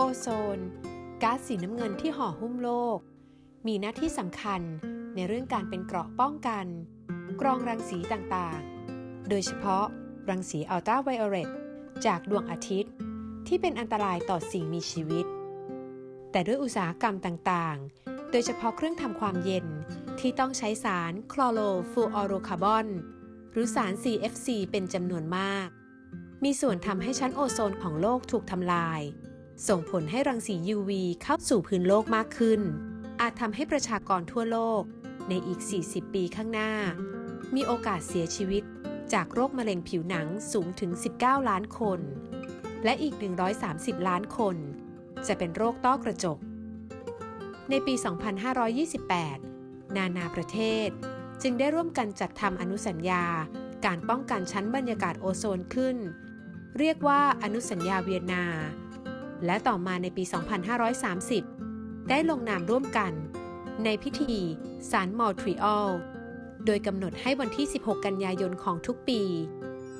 โอโซนก๊าซสีน้ำเงินที่ห่อหุ้มโลก มีหน้าที่สำคัญในเรื่องการเป็นเกราะป้องกัน กรองรังสีต่างๆ โดยเฉพาะรังสีอัลตราไวโอเลตจากดวงอาทิตย์ ที่เป็นอันตรายต่อสิ่งมีชีวิต แต่ด้วยอุตสาหกรรมต่างๆ โดยเฉพาะเครื่องทำความเย็นที่ต้องใช้สารคลอโรฟลูออโรคาร์บอน หรือสาร CFC เป็นจำนวนมาก มีส่วนทำให้ชั้นโอโซนของโลกถูกทำลาย ส่งผลให้รังสี UV เข้าสู่พื้นโลกมากขึ้น อาจทำให้ประชากรทั่วโลก ในอีก 40 ปีข้างหน้า มีโอกาสเสียชีวิต จากโรคมะเร็งผิวหนังสูงถึง 19 ล้านคน และอีก 130 ล้านคน จะเป็นโรคต้อกระจก ในปี 2528 นานาประเทศ จึงได้ร่วมกันจัดทำอนุสัญญาการป้องกันชั้นบรรยากาศโอโซนขึ้น เรียกว่าอนุสัญญาเวียนนา และต่อมาในปี 2530 ได้ลงนามร่วมกัน ในพิธีสารมอทรีออล โดยกำหนดให้วันที่ 16 กันยายนของทุกปี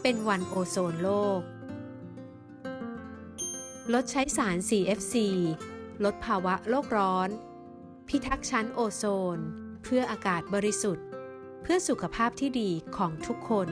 เป็นวันโอโซนโลก ลดใช้สาร CFC ลดภาวะโลกร้อน พิทักษ์ชั้นโอโซน เพื่ออากาศบริสุทธิ์ เพื่อสุขภาพที่ดีของทุกคน